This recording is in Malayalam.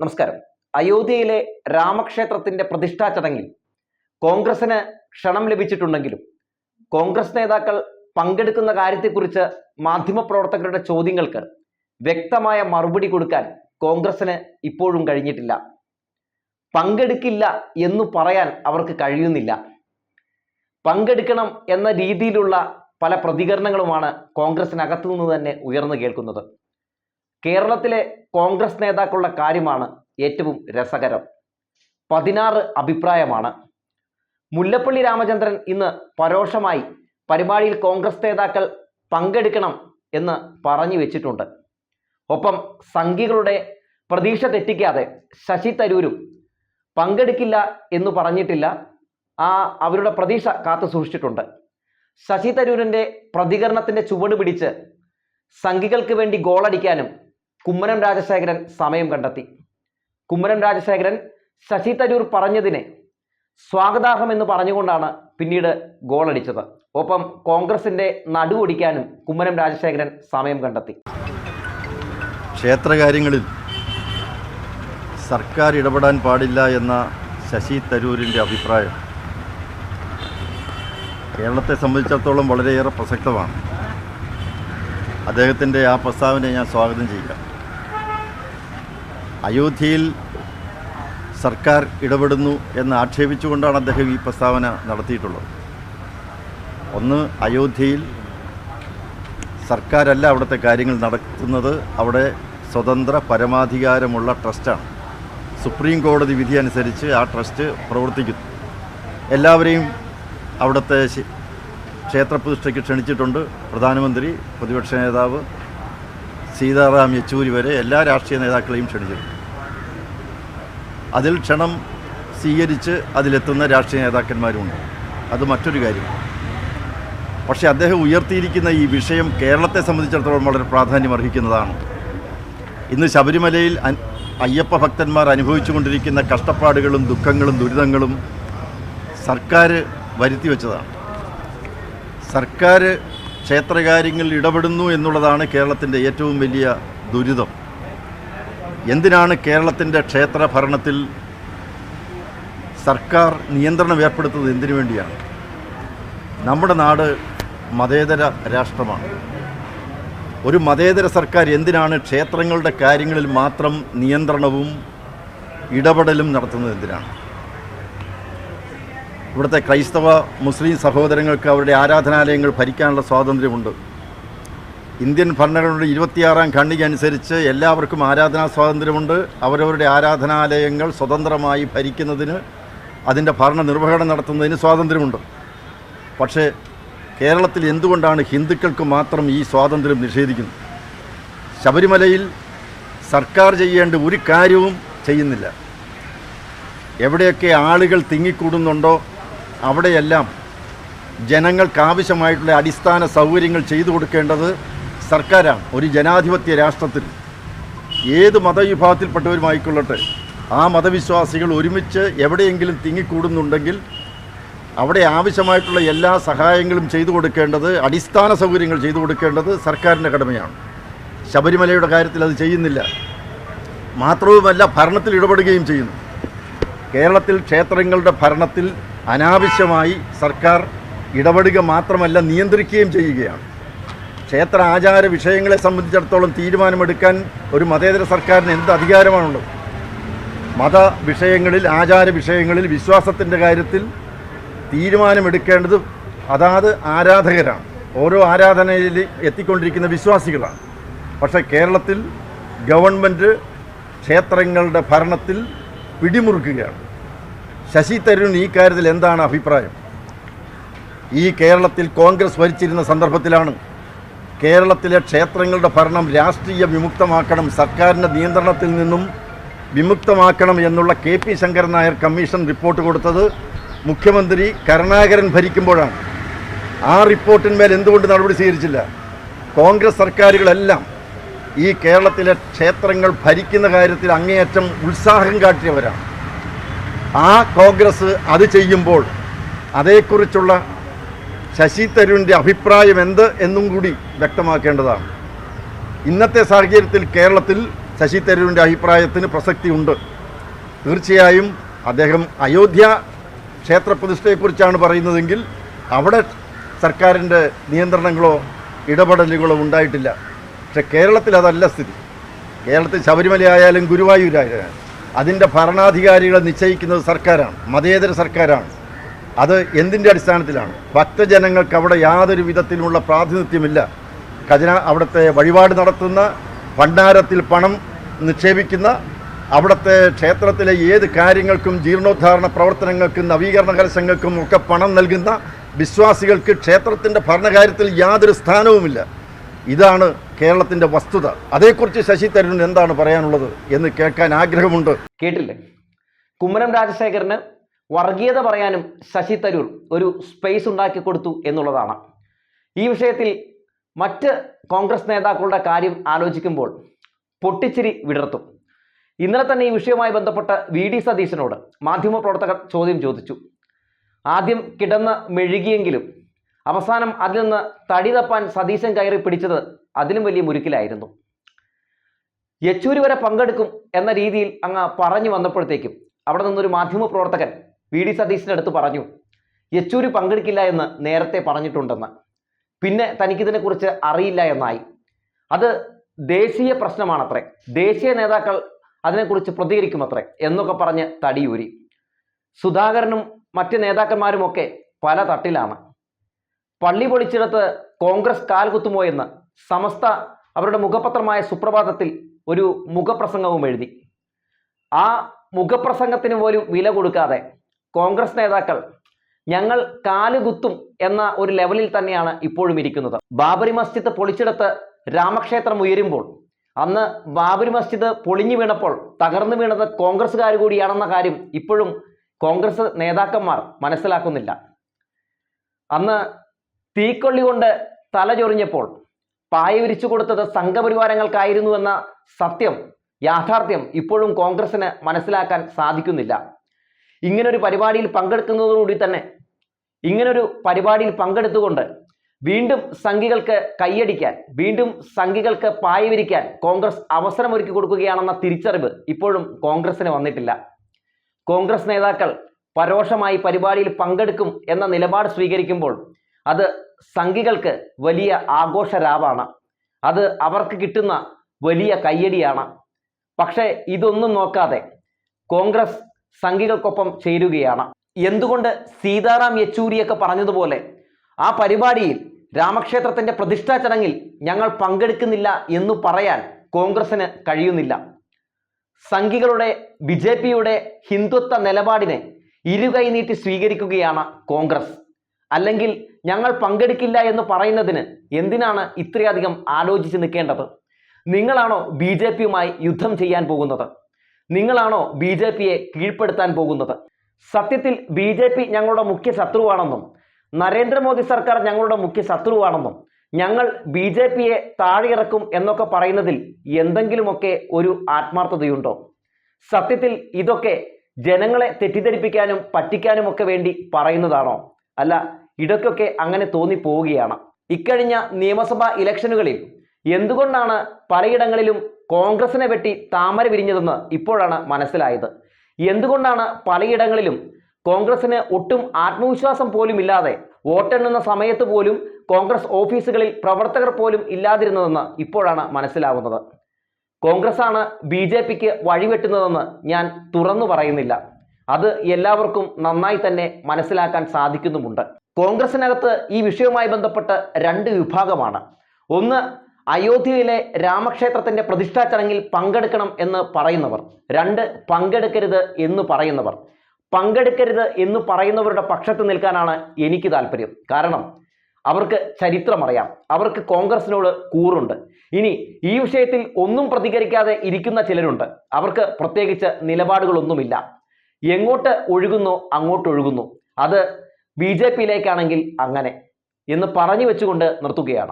നമസ്കാരം. അയോധ്യയിലെ രാമക്ഷേത്രത്തിന്റെ പ്രതിഷ്ഠാ ചടങ്ങിൽ കോൺഗ്രസിന് ക്ഷണം ലഭിച്ചിട്ടുണ്ടെങ്കിലും കോൺഗ്രസ് നേതാക്കൾ പങ്കെടുക്കുന്ന കാര്യത്തെക്കുറിച്ച് മാധ്യമപ്രവർത്തകരുടെ ചോദ്യങ്ങൾക്ക് വ്യക്തമായ മറുപടി കൊടുക്കാൻ കോൺഗ്രസിന് ഇപ്പോഴും കഴിഞ്ഞിട്ടില്ല. പങ്കെടുക്കില്ല എന്ന് പറയാൻ അവർക്ക് കഴിയുന്നില്ല. പങ്കെടുക്കണം എന്ന രീതിയിലുള്ള പല പ്രതികരണങ്ങളുമാണ് കോൺഗ്രസിനകത്തു നിന്ന് തന്നെ ഉയർന്നു കേൾക്കുന്നത്. കേരളത്തിലെ കോൺഗ്രസ് നേതാക്കളുടെ കാര്യമാണ് ഏറ്റവും രസകരം. പതിനാറ് അഭിപ്രായമാണ്. മുല്ലപ്പള്ളി രാമചന്ദ്രൻ ഇന്ന് പരോക്ഷമായി പരിപാടിയിൽ കോൺഗ്രസ് നേതാക്കൾ പങ്കെടുക്കണം എന്ന് പറഞ്ഞു വെച്ചിട്ടുണ്ട്. ഒപ്പം സംഘികളുടെ പ്രതീക്ഷ തെറ്റിക്കാതെ ശശി തരൂരും പങ്കെടുക്കില്ല എന്ന് പറഞ്ഞിട്ടില്ല. ആ അവരുടെ പ്രതീക്ഷ കാത്തു സൂക്ഷിച്ചിട്ടുണ്ട്. ശശി തരൂരിന്റെ പ്രതികരണത്തിന്റെ ചുവട് പിടിച്ച് സംഘികൾക്ക് വേണ്ടി ഗോളടിക്കാനും കുമ്മനം രാജശേഖരൻ സമയം കണ്ടെത്തി. കുമ്മനം രാജശേഖരൻ ശശി തരൂർ പറഞ്ഞതിനെ സ്വാഗതാർഹമെന്ന് പറഞ്ഞുകൊണ്ടാണ് പിന്നീട് ഗോളടിച്ചത് ഒപ്പം കോൺഗ്രസിന്റെ നടുവൊടിക്കാനും കുമ്മനം രാജശേഖരൻ സമയം കണ്ടെത്തി. ക്ഷേത്രകാര്യങ്ങളിൽ സർക്കാർ ഇടപെടാൻ പാടില്ല എന്ന ശശി തരൂരിന്റെ അഭിപ്രായം കേരളത്തെ സംബന്ധിച്ചിടത്തോളം വളരെയേറെ പ്രസക്തമാണ്. അദ്ദേഹത്തിന്റെ ആ പ്രസ്താവനയെ ഞാൻ സ്വാഗതം ചെയ്യുക. അയോധ്യയിൽ സർക്കാർ ഇടപെടുന്നു എന്ന് ആക്ഷേപിച്ചുകൊണ്ടാണ് അദ്ദേഹം ഈ പ്രസ്താവന നടത്തിയിട്ടുള്ളത്. ഒന്ന് അയോധ്യയിൽ സർക്കാരല്ല അവിടുത്തെ കാര്യങ്ങൾ നടത്തുന്നത്. അവിടെ സ്വതന്ത്ര പരമാധികാരമുള്ള ട്രസ്റ്റാണ്. സുപ്രീം കോടതി വിധി അനുസരിച്ച് ആ ട്രസ്റ്റ് പ്രവർത്തിക്കുന്നു. എല്ലാവരെയും അവിടുത്തെ ക്ഷേത്രപ്രതിഷ്ഠയ്ക്ക് ക്ഷണിച്ചിട്ടുണ്ട്. പ്രധാനമന്ത്രി പ്രതിപക്ഷ നേതാവ് സീതാറാം യെച്ചൂരി വരെ എല്ലാ രാഷ്ട്രീയ നേതാക്കളെയും ക്ഷണിച്ചിട്ടുണ്ട്. അതിൽ ക്ഷണം സ്വീകരിച്ച് അതിലെത്തുന്ന രാഷ്ട്രീയ നേതാക്കന്മാരുമുണ്ട്. അത് മറ്റൊരു കാര്യം. പക്ഷേ അദ്ദേഹം ഉയർത്തിയിരിക്കുന്ന ഈ വിഷയം കേരളത്തെ സംബന്ധിച്ചിടത്തോളം വളരെ പ്രാധാന്യം അർഹിക്കുന്നതാണ്. ഇന്ന് ശബരിമലയിൽ അയ്യപ്പ ഭക്തന്മാർ അനുഭവിച്ചുകൊണ്ടിരിക്കുന്ന കഷ്ടപ്പാടുകളും ദുഃഖങ്ങളും ദുരിതങ്ങളും സർക്കാർ വരുത്തി വച്ചതാണ്. സർക്കാർ ക്ഷേത്രകാര്യങ്ങളിൽ ഇടപെടുന്നു എന്നുള്ളതാണ് കേരളത്തിന്റെ ഏറ്റവും വലിയ ദുരിതം. എന്തിനാണ് കേരളത്തിന്റെ ക്ഷേത്ര ഭരണത്തിൽ സർക്കാർ നിയന്ത്രണം ഏർപ്പെടുത്തുന്നത് എന്തിനു വേണ്ടിയാണ്? നമ്മുടെ നാട് മതേതര രാഷ്ട്രമാണ്. ഒരു മതേതര സർക്കാർ എന്തിനാണ് ക്ഷേത്രങ്ങളുടെ കാര്യങ്ങളിൽ മാത്രം നിയന്ത്രണവും ഇടപെടലും നടത്തുന്നത് എന്തിനാണ്? ഇവിടുത്തെ ക്രൈസ്തവ മുസ്ലിം സഹോദരങ്ങൾക്ക് അവരുടെ ആരാധനാലയങ്ങൾ ഭരിക്കാനുള്ള സ്വാതന്ത്ര്യമുണ്ട്. ഇന്ത്യൻ ഭരണഘടനയുടെ ഇരുപത്തിയാറാം ഖണ്ഡിക അനുസരിച്ച് എല്ലാവർക്കും ആരാധനാ സ്വാതന്ത്ര്യമുണ്ട്. അവരവരുടെ ആരാധനാലയങ്ങൾ സ്വതന്ത്രമായി ഭരിക്കുന്നതിന് അതിന്റെ ഭരണ നിർവഹണം നടത്തുന്നതിന് സ്വാതന്ത്ര്യമുണ്ട്. പക്ഷേ കേരളത്തിൽ എന്തുകൊണ്ടാണ് ഹിന്ദുക്കൾക്ക് മാത്രം ഈ സ്വാതന്ത്ര്യം നിഷേധിക്കുന്നത്? ശബരിമലയിൽ സർക്കാർ ചെയ്യേണ്ട ഒരു കാര്യവും ചെയ്യുന്നില്ല. എവിടെയൊക്കെ ആളുകൾ തിങ്ങിക്കൂടുന്നുണ്ടോ അവിടെയെല്ലാം ജനങ്ങൾക്കാവശ്യമായിട്ടുള്ള അടിസ്ഥാന സൗകര്യങ്ങൾ ചെയ്തു കൊടുക്കേണ്ടത് സർക്കാരാണ്. ഒരു ജനാധിപത്യ രാഷ്ട്രത്തിൽ ഏത് മതവിഭാഗത്തിൽപ്പെട്ടവരുമായിക്കൊള്ളട്ടെ ആ മതവിശ്വാസികൾ ഒരുമിച്ച് എവിടെയെങ്കിലും തിങ്ങിക്കൂടുന്നുണ്ടെങ്കിൽ അവിടെ ആവശ്യമായിട്ടുള്ള എല്ലാ സഹായങ്ങളും ചെയ്തു കൊടുക്കേണ്ടത് അടിസ്ഥാന സൗകര്യങ്ങൾ ചെയ്തു കൊടുക്കേണ്ടത് സർക്കാരിന്റെ കടമയാണ്. ശബരിമലയുടെ കാര്യത്തിൽ അത് ചെയ്യുന്നില്ല. മാത്രവുമല്ല ഭരണത്തിൽ ഇടപെടുകയും ചെയ്യുന്നു. കേരളത്തിൽ ക്ഷേത്രങ്ങളുടെ ഭരണത്തിൽ അനാവശ്യമായി സർക്കാർ ഇടപെടുക മാത്രമല്ല നിയന്ത്രിക്കുകയും ചെയ്യുകയാണ്. ക്ഷേത്ര ആചാര വിഷയങ്ങളെ സംബന്ധിച്ചിടത്തോളം തീരുമാനമെടുക്കാൻ ഒരു മതേതര സർക്കാരിന് എന്ത് അധികാരമാണുള്ളത്? മത വിഷയങ്ങളിൽ ആചാര വിഷയങ്ങളിൽ വിശ്വാസത്തിന്റെ കാര്യത്തിൽ തീരുമാനമെടുക്കേണ്ടത് അതാത് ആരാധകരാണ്. ഓരോ ആരാധനയിൽ എത്തിക്കൊണ്ടിരിക്കുന്ന വിശ്വാസികളാണ്. പക്ഷേ കേരളത്തിൽ ഗവൺമെന്റ് ക്ഷേത്രങ്ങളുടെ ഭരണത്തിൽ പിടിമുറുക്കുകയാണ്. ശശി തരൂരിന് ഈ കാര്യത്തിൽ എന്താണ് അഭിപ്രായം? ഈ കേരളത്തിൽ കോൺഗ്രസ് ഭരിച്ചിരുന്ന സന്ദർഭത്തിലാണ് കേരളത്തിലെ ക്ഷേത്രങ്ങളുടെ ഭരണം രാഷ്ട്രീയ വിമുക്തമാക്കണം സർക്കാരിന്റെ നിയന്ത്രണത്തിൽ നിന്നും വിമുക്തമാക്കണം എന്നുള്ള K P Sankaran Nair commission report കൊടുത്തത് മുഖ്യമന്ത്രി കരുണാകരൻ ഭരിക്കുമ്പോഴാണ്. ആ റിപ്പോർട്ടിന്മേൽ എന്തുകൊണ്ട് നടപടി സ്വീകരിച്ചില്ല? കോൺഗ്രസ് സർക്കാരുകളെല്ലാം ഈ കേരളത്തിലെ ക്ഷേത്രങ്ങൾ ഭരിക്കുന്ന കാര്യത്തിൽ അങ്ങേയറ്റം ഉത്സാഹം കാട്ടിയവരാണ്. ആ കോൺഗ്രസ് അത് ചെയ്യുമ്പോൾ അതേക്കുറിച്ചുള്ള ശശി തരൂരിന്റെ അഭിപ്രായം എന്ത് എന്നും കൂടി വ്യക്തമാക്കേണ്ടതാണ്. ഇന്നത്തെ സാഹചര്യത്തിൽ കേരളത്തിൽ ശശി തരൂരിന്റെ അഭിപ്രായത്തിന് പ്രസക്തിയുണ്ട്. തീർച്ചയായും അദ്ദേഹം അയോധ്യ ക്ഷേത്രപ്രതിഷ്ഠയെക്കുറിച്ചാണ് പറയുന്നതെങ്കിൽ അവിടെ സർക്കാരിന്റെ നിയന്ത്രണങ്ങളോ ഇടപെടലുകളോ ഉണ്ടായിട്ടില്ല. പക്ഷെ കേരളത്തിൽ അതല്ല സ്ഥിതി. കേരളത്തിൽ ശബരിമല ആയാലും ഗുരുവായൂരായാലും അതിന്റെ ഭരണാധികാരികളെ നിശ്ചയിക്കുന്നത് സർക്കാരാണ് മതേതര സർക്കാരാണ്. അത് എന്തിന്റെ അടിസ്ഥാനത്തിലാണ്? ഭക്തജനങ്ങൾക്ക് അവിടെ യാതൊരു വിധത്തിലുള്ള പ്രാതിനിധ്യമില്ല. ഖജന അവിടുത്തെ വഴിപാട് നടത്തുന്ന ഭണ്ഡാരത്തിൽ പണം നിക്ഷേപിക്കുന്ന അവിടുത്തെ ക്ഷേത്രത്തിലെ ഏത് കാര്യങ്ങൾക്കും ജീർണോദ്ധാരണ പ്രവർത്തനങ്ങൾക്കും നവീകരണ കലശങ്ങൾക്കും ഒക്കെ പണം നൽകുന്ന വിശ്വാസികൾക്ക് ക്ഷേത്രത്തിന്റെ ഭരണകാര്യത്തിൽ യാതൊരു സ്ഥാനവുമില്ല. ഇതാണ് കേരളത്തിന്റെ വസ്തുത. അതേക്കുറിച്ച് ശശി തരൂർ എന്താണ് പറയാനുള്ളത് എന്ന് കേൾക്കാൻ ആഗ്രഹമുണ്ട്. കേട്ടില്ലേ? കുമ്മനം രാജശേഖരന് വർഗീയത പറയാനും ശശി തരൂർ ഒരു സ്പേസ് ഉണ്ടാക്കി കൊടുത്തു എന്നുള്ളതാണ്. ഈ വിഷയത്തിൽ മറ്റ് കോൺഗ്രസ് നേതാക്കളുടെ കാര്യം ആലോചിക്കുമ്പോൾ പൊട്ടിച്ചിരി വിടർത്തും. ഇന്നലെ തന്നെ ഈ വിഷയവുമായി ബന്ധപ്പെട്ട വി ഡി സതീശനോട് മാധ്യമപ്രവർത്തകർ ചോദ്യം ചോദിച്ചു. ആദ്യം കിടന്ന് മെഴുകിയെങ്കിലും അവസാനം അതിൽ നിന്ന് തടി തപ്പാൻ സതീശൻ കയറി പിടിച്ചത് അതിലും വലിയ മുരുക്കിലായിരുന്നു. യെച്ചൂരി വരെ പങ്കെടുക്കും എന്ന രീതിയിൽ അങ്ങ് പറഞ്ഞു വന്നപ്പോഴത്തേക്കും അവിടെ നിന്നൊരു മാധ്യമ പ്രവർത്തകൻ വി ഡി സതീശിന്റെ അടുത്ത് പറഞ്ഞു യെച്ചൂരി പങ്കെടുക്കില്ല എന്ന് നേരത്തെ പറഞ്ഞിട്ടുണ്ടെന്ന്. പിന്നെ തനിക്കിതിനെക്കുറിച്ച് അറിയില്ല എന്നായി. അത് ദേശീയ പ്രശ്നമാണത്രേ. ദേശീയ നേതാക്കൾ അതിനെക്കുറിച്ച് പ്രതികരിക്കുമത്രേ എന്നൊക്കെ പറഞ്ഞ് തടിയൂരി. സുധാകരനും മറ്റ് നേതാക്കന്മാരുമൊക്കെ പല തട്ടിലാണ്. പള്ളി പൊളിച്ചിടത്ത് കോൺഗ്രസ് കാൽകുത്തുമോ എന്ന് സമസ്ത അവരുടെ മുഖപത്രമായ സുപ്രഭാതത്തിൽ ഒരു മുഖപ്രസംഗവും എഴുതി. ആ മുഖപ്രസംഗത്തിന് പോലും വില കൊടുക്കാതെ കോൺഗ്രസ് നേതാക്കൾ ഞങ്ങൾ കാലുകുത്തും എന്ന ഒരു ലെവലിൽ തന്നെയാണ് ഇപ്പോഴും ഇരിക്കുന്നത്. ബാബരി മസ്ജിദ് പൊളിച്ചെടുത്ത് രാമക്ഷേത്രം ഉയരുമ്പോൾ അന്ന് ബാബരി മസ്ജിദ് പൊളിഞ്ഞു വീണപ്പോൾ തകർന്നു വീണത് കോൺഗ്രസ്സുകാർ കൂടിയാണെന്ന കാര്യം ഇപ്പോഴും കോൺഗ്രസ് നേതാക്കന്മാർ മനസ്സിലാക്കുന്നില്ല. അന്ന് തീക്കൊള്ളി കൊണ്ട് തല ചൊറിഞ്ഞപ്പോൾ പായ വിരിച്ചു കൊടുത്തത് സംഘപരിവാരങ്ങൾക്കായിരുന്നു എന്ന സത്യം യാഥാർത്ഥ്യം ഇപ്പോഴും കോൺഗ്രസിന് മനസ്സിലാക്കാൻ സാധിക്കുന്നില്ല. ഇങ്ങനൊരു പരിപാടിയിൽ പങ്കെടുക്കുന്നതോടുകൂടി തന്നെ ഇങ്ങനൊരു പരിപാടിയിൽ പങ്കെടുത്തുകൊണ്ട് വീണ്ടും സംഘികൾക്ക് കൈയടിക്കാൻ വീണ്ടും സംഘികൾക്ക് പായ വിരിക്കാൻ കോൺഗ്രസ് അവസരമൊരുക്കി കൊടുക്കുകയാണെന്ന തിരിച്ചറിവ് ഇപ്പോഴും കോൺഗ്രസിന് വന്നിട്ടില്ല. കോൺഗ്രസ് നേതാക്കൾ പരോക്ഷമായി പരിപാടിയിൽ പങ്കെടുക്കും എന്ന നിലപാട് സ്വീകരിക്കുമ്പോൾ അത് സംഘികൾക്ക് വലിയ ആഘോഷരാവാണ്. അത് അവർക്ക് കിട്ടുന്ന വലിയ കയ്യടിയാണ്. പക്ഷേ ഇതൊന്നും നോക്കാതെ കോൺഗ്രസ് സംഘികൾക്കൊപ്പം ചേരുകയാണ്. എന്തുകൊണ്ട് സീതാറാം യെച്ചൂരിയൊക്കെ പറഞ്ഞതുപോലെ ആ പരിപാടിയിൽ രാമക്ഷേത്രത്തിന്റെ പ്രതിഷ്ഠാ ചടങ്ങിൽ ഞങ്ങൾ പങ്കെടുക്കുന്നില്ല എന്ന് പറയാൻ കോൺഗ്രസിന് കഴിയുന്നില്ല. സംഘികളുടെ ബി ജെ പിയുടെ ഹിന്ദുത്വ നിലപാടിനെ ഇരുകൈ നീട്ടി സ്വീകരിക്കുകയാണ് കോൺഗ്രസ്. അല്ലെങ്കിൽ ഞങ്ങൾ പങ്കെടുക്കില്ല എന്ന് പറയുന്നതിന് എന്തിനാണ് ഇത്രയധികം ആലോചിച്ച് നിൽക്കേണ്ടത്? നിങ്ങളാണോ ബി ജെ പിയുമായി യുദ്ധം ചെയ്യാൻ പോകുന്നത്? നിങ്ങളാണോ ബി ജെ പിയെ കീഴ്പ്പെടുത്താൻ പോകുന്നത്? സത്യത്തിൽ ബി ജെ പി ഞങ്ങളുടെ മുഖ്യ ശത്രുവാണെന്നും നരേന്ദ്രമോദി സർക്കാർ ഞങ്ങളുടെ മുഖ്യ ശത്രുവാണെന്നും ഞങ്ങൾ ബി ജെ പിയെ താഴെയിറക്കും എന്നൊക്കെ പറയുന്നതിൽ എന്തെങ്കിലുമൊക്കെ ഒരു ആത്മാർത്ഥതയുണ്ടോ? സത്യത്തിൽ ഇതൊക്കെ ജനങ്ങളെ തെറ്റിദ്ധരിപ്പിക്കാനും പറ്റിക്കാനുമൊക്കെ വേണ്ടി പറയുന്നതാണോ? അല്ല ഇടയ്ക്കൊക്കെ അങ്ങനെ തോന്നിപ്പോവുകയാണ് ഇക്കഴിഞ്ഞ നിയമസഭാ ഇലക്ഷനുകളിൽ എന്തുകൊണ്ടാണ് പലയിടങ്ങളിലും കോൺഗ്രസിനെ വെട്ടി താമര വിരിഞ്ഞതെന്ന് ഇപ്പോഴാണ് മനസ്സിലായത്. എന്തുകൊണ്ടാണ് പലയിടങ്ങളിലും കോൺഗ്രസിന് ഒട്ടും ആത്മവിശ്വാസം പോലും ഇല്ലാതെ വോട്ടെണ്ണുന്ന സമയത്ത് പോലും കോൺഗ്രസ് ഓഫീസുകളിൽ പ്രവർത്തകർ പോലും ഇല്ലാതിരുന്നതെന്ന് ഇപ്പോഴാണ് മനസ്സിലാവുന്നത്. കോൺഗ്രസ് ആണ് ബി ജെ പിക്ക് വഴിവെട്ടുന്നതെന്ന് ഞാൻ തുറന്നു പറയുന്നില്ല. അത് എല്ലാവർക്കും നന്നായി തന്നെ മനസ്സിലാക്കാൻ സാധിക്കുന്നുമുണ്ട്. കോൺഗ്രസിനകത്ത് ഈ വിഷയവുമായി ബന്ധപ്പെട്ട് രണ്ട് വിഭാഗമാണ്. ഒന്ന് അയോധ്യയിലെ രാമക്ഷേത്രത്തിന്റെ പ്രതിഷ്ഠാ ചടങ്ങിൽ പങ്കെടുക്കണം എന്ന് പറയുന്നവർ. രണ്ട് പങ്കെടുക്കരുത് എന്ന് പറയുന്നവർ. പങ്കെടുക്കരുത് എന്ന് പറയുന്നവരുടെ പക്ഷത്ത് നിൽക്കാനാണ് എനിക്ക് താല്പര്യം. കാരണം അവർക്ക് ചരിത്രമറിയാം. അവർക്ക് കോൺഗ്രസിനോട് കൂറുണ്ട്. ഇനി ഈ വിഷയത്തിൽ ഒന്നും പ്രതികരിക്കാതെ ഇരിക്കുന്ന ചിലരുണ്ട്. അവർക്ക് പ്രത്യേകിച്ച് നിലപാടുകളൊന്നുമില്ല. എങ്ങോട്ട് ഒഴുകുന്നു അങ്ങോട്ട് ഒഴുകുന്നു. അത് ബി ജെ പിയിലേക്കാണെങ്കിൽ അങ്ങനെ എന്ന് പറഞ്ഞു വെച്ചുകൊണ്ട് നിർത്തുകയാണ്.